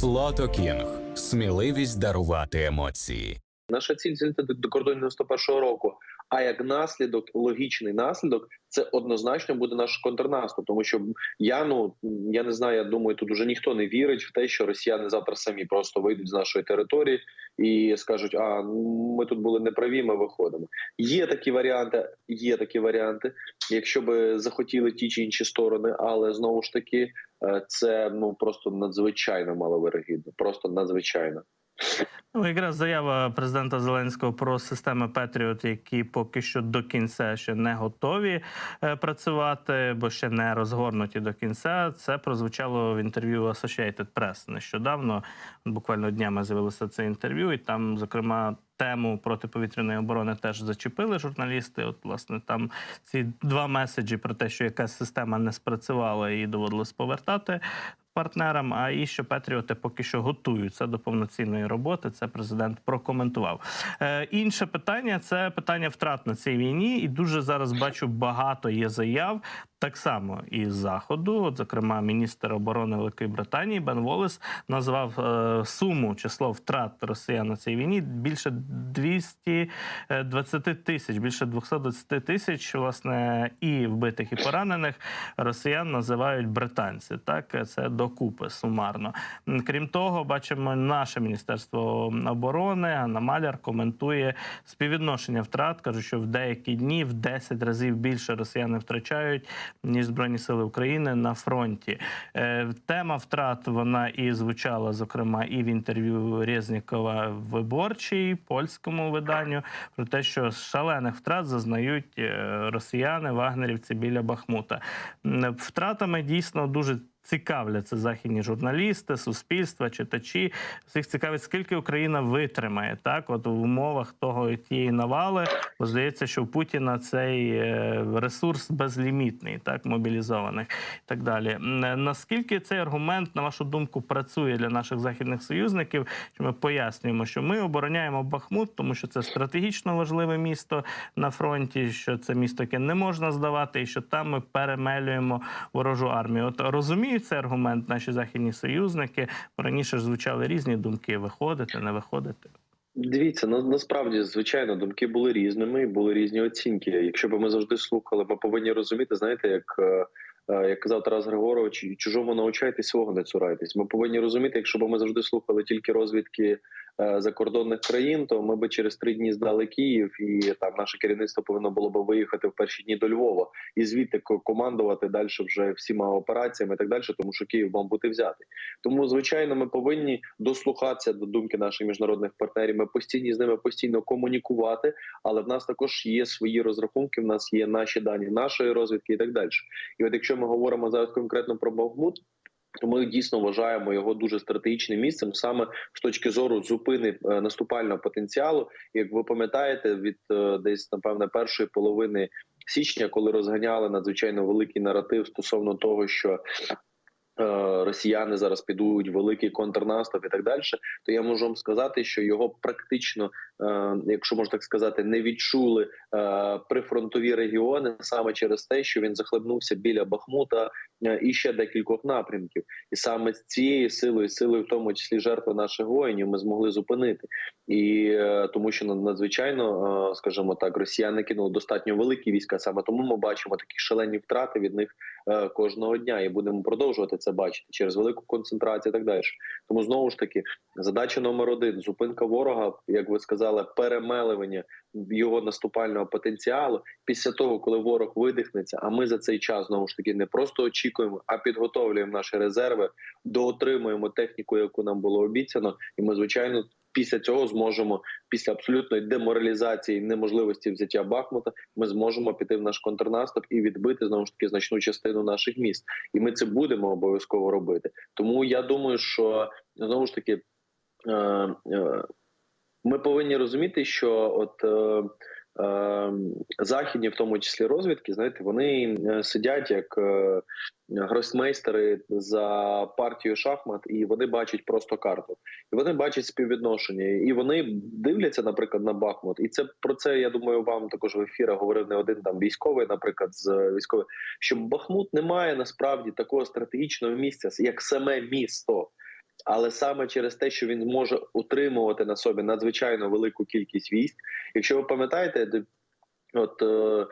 Слото Кінг. Сміливість дарувати емоції. Наша ціль зійти до, кордону кордонів 91-го року. А як наслідок, логічний наслідок, це однозначно буде наш контрнаступ. Тому що я ну я не знаю. Я думаю, тут уже ніхто не вірить в те, що росіяни завтра самі просто вийдуть з нашої території і скажуть: а ми тут були неправі, ми виходимо. Є такі варіанти, є такі варіанти, якщо би захотіли ті чи інші сторони, але знову ж таки, е, це ну просто надзвичайно маловирогідно, просто надзвичайно. Ну, якраз заява президента Зеленського про системи Петріот, які поки що до кінця ще не готові е, працювати, бо ще не розгорнуті до кінця. Це прозвучало в інтерв'ю Associated Press нещодавно. Буквально днями з'явилося це інтерв'ю, і там, зокрема. Тему протиповітряної оборони теж зачепили журналісти. От, власне, там ці два меседжі про те, що якась система не спрацювала і доводилось повертати партнерам. А і що Петріоти поки що готуються до повноцінної роботи. Це президент прокоментував. Е, інше питання це питання втрат на цій війні, і дуже зараз бачу багато є заяв. Так само із заходу, от зокрема, міністр оборони Великої Британії Бен Волес назвав е, суму число втрат росіян на цій війні більше 220 тисяч, більше 220 тисяч, власне, і вбитих, і поранених росіян називають британці. Так це докупи сумарно. Крім того, бачимо наше міністерство оборони. Анна Маляр коментує співвідношення втрат. кажуть, що в деякі дні в 10 разів більше росіяни втрачають ніж збройні сили України на фронті. Е, Тема втрат вона і звучала зокрема і в інтерв'ю Резнікова виборчій польському виданню про те, що шалених втрат зазнають е, росіяни, вагнерівці біля Бахмута. Втратами дійсно дуже. Цікавляться західні журналісти, суспільства, читачі. Всіх цікавить, скільки Україна витримає так, от в умовах того тієї навали. Бо здається, що у Путіна цей е, ресурс безлімітний, так мобілізованих і так далі. Наскільки цей аргумент, на вашу думку, працює для наших західних союзників? Що ми пояснюємо, що ми обороняємо Бахмут, тому що це стратегічно важливе місто на фронті, що це місто, яке не можна здавати, і що там ми перемелюємо ворожу армію. От розуміють цей аргумент наші західні союзники. Раніше ж звучали різні думки: виходити, не виходити. Дивіться, на, насправді, звичайно, думки були різними, були різні оцінки. Якщо б ми завжди слухали, ми повинні розуміти, знаєте, як. е, е, Як казав Тарас Григорович, чужому научайтесь свого не цурайтесь. Ми повинні розуміти, якщо б ми завжди слухали тільки розвідки закордонних країн, то ми б через три дні здали Київ, і там наше керівництво повинно було б виїхати в перші дні до Львова і звідти командувати далі вже всіма операціями і так далі, тому що Київ мав бути взятий. Тому, звичайно, ми повинні дослухатися до думки наших міжнародних партнерів. Ми постійні з ними постійно комунікувати, але в нас також є свої розрахунки. В нас є наші дані нашої розвідки і так далі. І от якщо ми говоримо зараз конкретно про Бахмут. Ми дійсно вважаємо його дуже стратегічним місцем, саме з точки зору зупини е, наступального потенціалу. Як ви пам'ятаєте, від е, десь напевне першої половини січня, коли розганяли надзвичайно великий наратив стосовно того, що росіяни зараз підуть великий контрнаступ і так далі, то я можу вам сказати, що його практично, е, якщо можна так сказати, не відчули е, прифронтові регіони саме через те, що він захлебнувся біля Бахмута е, і ще декількох напрямків. І саме з цією силою, силою, в тому числі жертви наших воїнів, ми змогли зупинити. І е, тому, що надзвичайно, е, скажімо так, росіяни кинули достатньо великі війська. Саме тому ми бачимо такі шалені втрати від них е, кожного дня, і будемо продовжувати це бачити через велику концентрацію. і Так далі. Тому знову ж таки, задача номер один: зупинка ворога, як ви сказали, перемеливання його наступального потенціалу. Після того, коли ворог видихнеться, а ми за цей час знову ж таки не просто очікуємо, а підготовлюємо наші резерви, доотримуємо техніку, яку нам було обіцяно, і ми звичайно. Після цього зможемо, після абсолютної деморалізації, неможливості взяття Бахмута, ми зможемо піти в наш контрнаступ і відбити знову ж таки значну частину наших міст. І ми це будемо обов'язково робити. Тому я думаю, що знову ж таки е, е, ми повинні розуміти, що от. Е, е, Західні, в тому числі розвідки, знаєте, вони е, сидять як е, гросмейстери за партією шахмат, і вони бачать просто карту, і вони бачать співвідношення, і вони дивляться, наприклад, на Бахмут. І це про це я думаю, вам також в ефірах говорив не один там військовий, наприклад, з військових, що Бахмут не має насправді такого стратегічного місця, як саме місто. Але саме через те, що він може утримувати на собі надзвичайно велику кількість військ. Якщо ви пам'ятаєте, от е,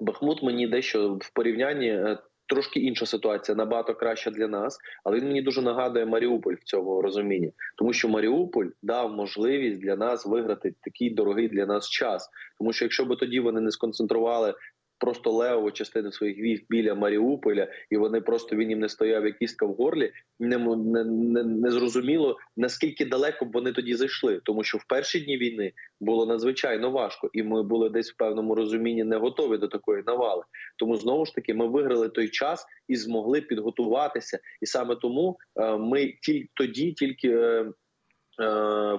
Бахмут мені дещо в порівнянні. е, Трошки інша ситуація, набагато краща для нас, але він мені дуже нагадує Маріуполь в цьому розумінні, тому що Маріуполь дав можливість для нас виграти такий дорогий для нас час. Тому що якщо б тоді вони не сконцентрували просто левову частину своїх військ біля Маріуполя, і вони просто він їм не стояв як кістка в горлі, не, не, не, не зрозуміло наскільки далеко б вони тоді зайшли, тому що в перші дні війни було надзвичайно важко, і ми були десь в певному розумінні не готові до такої навали. Тому знову ж таки ми виграли той час і змогли підготуватися. І саме тому е, ми тільки тоді тільки. е,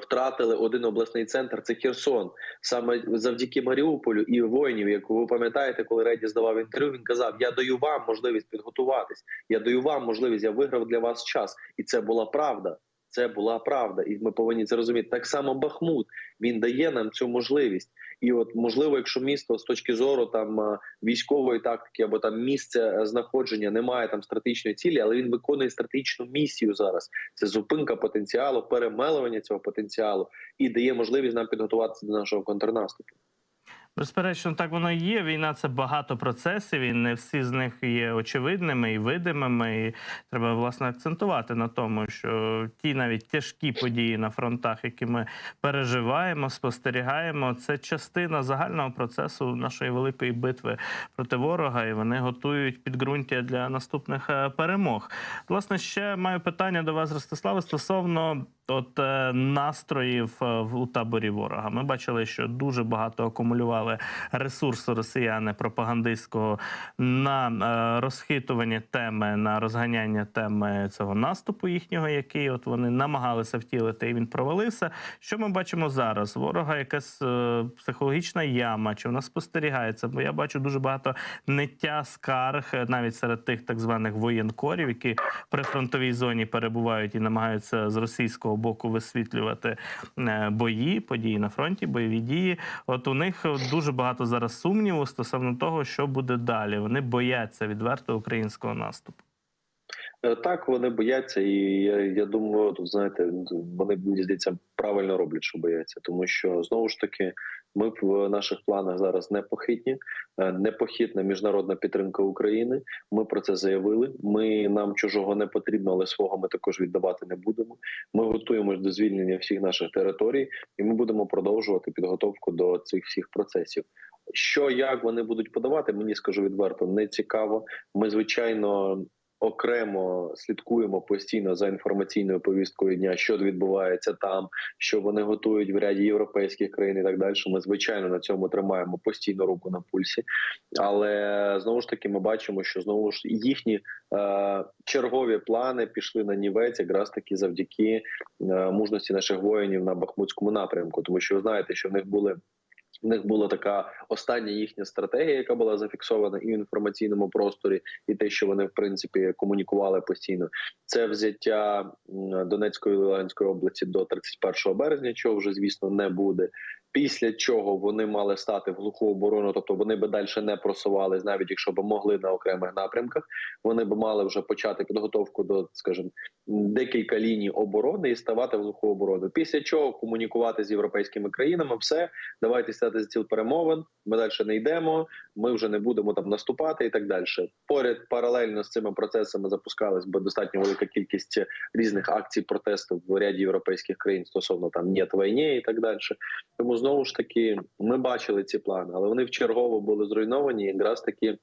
Втратили один обласний центр, це Херсон. Саме завдяки Маріуполю і воїнів, як ви пам'ятаєте, коли Реді здавав інтерв'ю, він казав: Я даю вам можливість підготуватись, я даю вам можливість, я виграв для вас час, і це була правда. Це була правда, і ми повинні це розуміти. Так само Бахмут він дає нам цю можливість. І от можливо, якщо місто з точки зору там е, військової тактики або там місця е, знаходження немає там стратегічної цілі, але він виконує стратегічну місію зараз. Це зупинка потенціалу, перемелування цього потенціалу і дає можливість нам підготуватися до нашого контрнаступу. Безперечно, так воно і є. Війна це багато процесів, і не всі з них є очевидними і видимими. І треба власне акцентувати на тому, що ті навіть тяжкі події на фронтах, які ми переживаємо, спостерігаємо, це частина загального процесу нашої великої битви проти ворога, і вони готують підґрунтя для наступних е, перемог. Власне, ще маю питання до вас, Ростиславе, стосовно от е, настроїв е, у таборі ворога. Ми бачили, що дуже багато акумулювали ресурсу росіяни пропагандистського на е, розхитування теми, на розганяння теми цього наступу їхнього, який от вони намагалися втілити, і він провалився. Що ми бачимо зараз? Ворога якась е, психологічна яма, чи вона спостерігається? Бо я бачу дуже багато ниття скарг е, навіть серед тих так званих воєнкорів, які при фронтовій зоні перебувають і намагаються з російського боку висвітлювати бої, події на фронті, бойові дії. От у них дуже багато зараз сумніву стосовно того, що буде далі. Вони бояться відверто українського наступу. Е, Так, вони бояться, і я, я думаю, тут знаєте, вони мені здається правильно роблять, що бояться, тому що знову ж таки ми в наших планах зараз непохитні, е, непохитна міжнародна підтримка України. Ми про це заявили. Ми нам чужого не потрібно, але свого ми також віддавати не будемо. Ми готуємось до звільнення всіх наших територій, і ми будемо продовжувати підготовку до цих всіх процесів. Що як вони будуть подавати, мені скажу відверто, не цікаво. Ми звичайно окремо слідкуємо постійно за інформаційною повісткою дня, що відбувається там, що вони готують в ряді європейських країн і так далі. Ми звичайно на цьому тримаємо постійно руку на пульсі, але знову ж таки ми бачимо, що знову ж їхні е, чергові плани пішли на нівець, якраз таки завдяки е, мужності наших воїнів на Бахмутському напрямку, тому що ви знаєте, що в них були. В них була така остання їхня стратегія, яка була зафіксована і в інформаційному просторі, і те, що вони в принципі комунікували постійно. Це взяття Донецької і Луганської області до 31 березня, чого вже звісно не буде. Після чого вони мали стати в глуху оборону, тобто вони би далі не просувались, навіть якщо б могли на окремих напрямках. Вони б мали вже почати підготовку до, скажімо, декілька ліній оборони і ставати в глуху оборону. Після чого комунікувати з європейськими країнами, все давайте стати за ціл перемовин. Ми далі не йдемо. Ми вже не будемо там наступати і так далі. Поряд паралельно з цими процесами запускалась би достатньо велика кількість різних акцій протесту в ряді європейських країн стосовно там «Нєт війні» і так далі. Тому знову ж таки ми бачили ці плани, але вони вчергово були зруйновані якраз таки.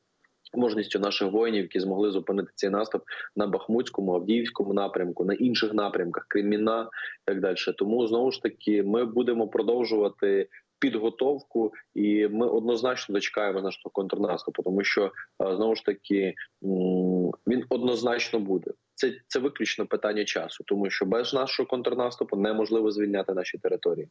Мужністю наших воїнів, які змогли зупинити цей наступ на Бахмутському, Авдіївському напрямку, на інших напрямках, Креміна і так далі. Тому знову ж таки ми будемо продовжувати підготовку, і ми однозначно дочекаємо нашого контрнаступу, тому що е, знову ж таки він однозначно буде. Це це виключно питання часу, тому що без нашого контрнаступу неможливо звільняти наші території.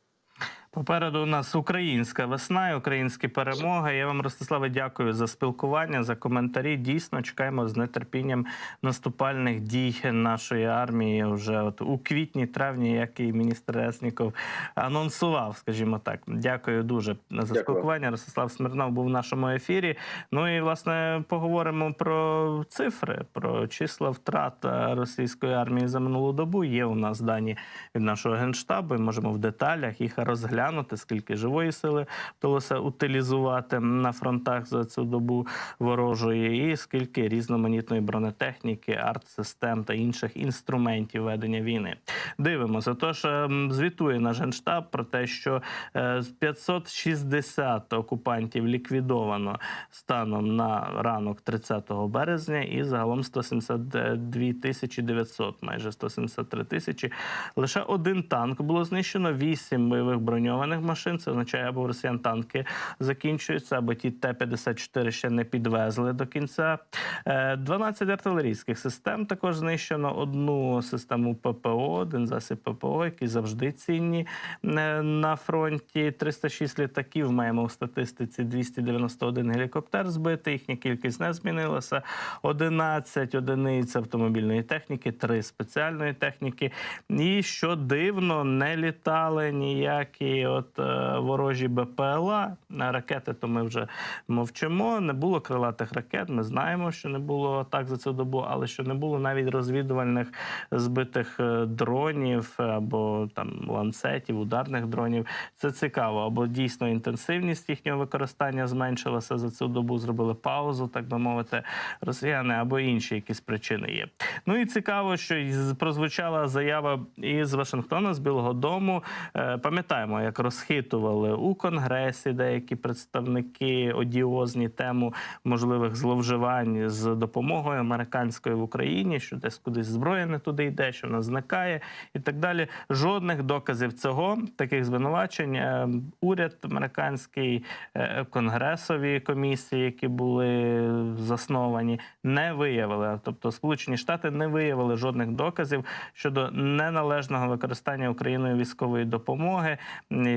Попереду у нас українська весна і українські перемоги. Я вам, Ростиславе, дякую за спілкування, за коментарі. Дійсно, чекаємо з нетерпінням наступальних дій нашої армії вже от у квітні-травні, як і міністр Ресніков анонсував, скажімо так. Дякую дуже за Дякую. спілкування. Ростислав Смірнов був в нашому ефірі. Ну і власне поговоримо про цифри, про числа втрат російської армії за минулу добу. Є у нас дані від нашого генштабу. і Можемо в деталях їх розглянути, скільки живої сили вдалося утилізувати на фронтах за цю добу ворожої, і скільки різноманітної бронетехніки, арт-систем та інших інструментів ведення війни. Дивимося. Тож ем, звітує наш генштаб про те, що е, з 560 окупантів ліквідовано станом на ранок 30 березня, і загалом 172 тисячі 900, майже 173 тисячі. Лише один танк було знищено, 8 бойових броньованих машин. Це означає, або в росіян танки закінчуються, або ті Т-54 ще не підвезли до кінця. Е, 12 артилерійських систем також знищено. Одну систему ППО, один засіб ППО, які завжди цінні е, на фронті. 306 літаків маємо в статистиці 291 гелікоптер збитий. Їхня кількість не змінилася. 11 одиниць автомобільної техніки, 3 спеціальної техніки. І що дивно, не літали ніякі от е, ворожі БПЛА. Ракети, то ми вже мовчимо. Не було крилатих ракет. Ми знаємо, що не було атак за цю добу, але що не було навіть розвідувальних збитих е, дронів або там ланцетів, ударних дронів. Це цікаво. Або дійсно інтенсивність їхнього використання зменшилася за цю добу. Зробили паузу, так би мовити, росіяни або інші якісь причини є. Ну і цікаво, що прозвучала заява із Вашингтона з Білого Дому. Е, Пам'ятаємо, як розхитували у Конгресі деякі представники одіозні тему можливих зловживань з допомогою американської в Україні, що десь кудись зброя не туди йде, що вона зникає, і так далі. Жодних доказів цього, таких звинувачень, е, уряд американський, е, конгресові комісії, які були засновані, не виявили. Тобто, Сполучені Штати не виявили жодних доказів щодо неналежного використання Україною військової допомоги,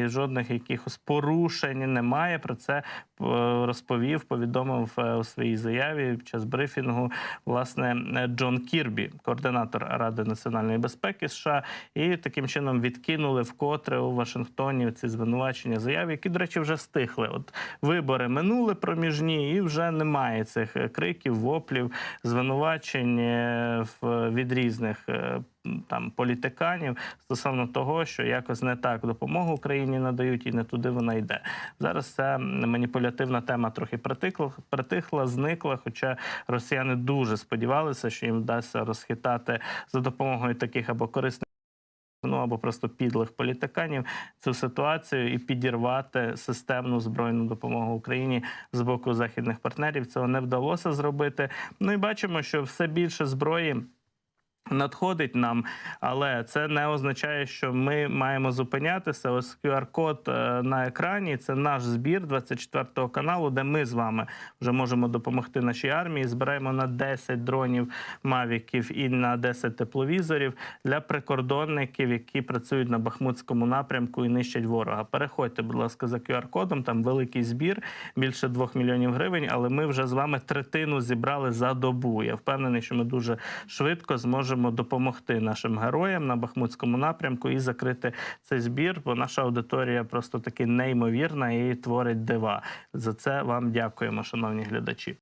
жодних якихось порушень немає. Про це е, розповів, повідомив е, у своїй заяві під час брифінгу власне Джон Кірбі, координатор Ради національної безпеки США, і таким чином відкинули вкотре у Вашингтоні ці звинувачення заяв, які, до речі, вже стихли. От вибори минули проміжні, і вже немає цих криків, воплів, звинувачень е, в- від різних. Там політиканів стосовно того, що якось не так допомогу Україні надають і не туди вона йде. Зараз ця маніпулятивна тема трохи притихла, притихла, зникла. Хоча росіяни дуже сподівалися, що їм вдасться розхитати за допомогою таких або корисних. Ну або просто підлих політиканів цю ситуацію і підірвати системну збройну допомогу Україні з боку західних партнерів. Цього не вдалося зробити. Ну і бачимо, що все більше зброї. Надходить нам, але це не означає, що ми маємо зупинятися. Ось QR-код е, на екрані. Це наш збір 24 каналу, де ми з вами вже можемо допомогти нашій армії. Збираємо на 10 дронів мавіків і на 10 тепловізорів для прикордонників, які працюють на Бахмутському напрямку і нищать ворога. Переходьте, будь ласка, за QR-кодом. Там великий збір, більше 2 мільйонів гривень. Але ми вже з вами третину зібрали за добу. Я впевнений, що ми дуже швидко зможемо допомогти нашим героям на Бахмутському напрямку і закрити цей збір, бо наша аудиторія просто таки неймовірна і творить дива. За це вам дякуємо, шановні глядачі.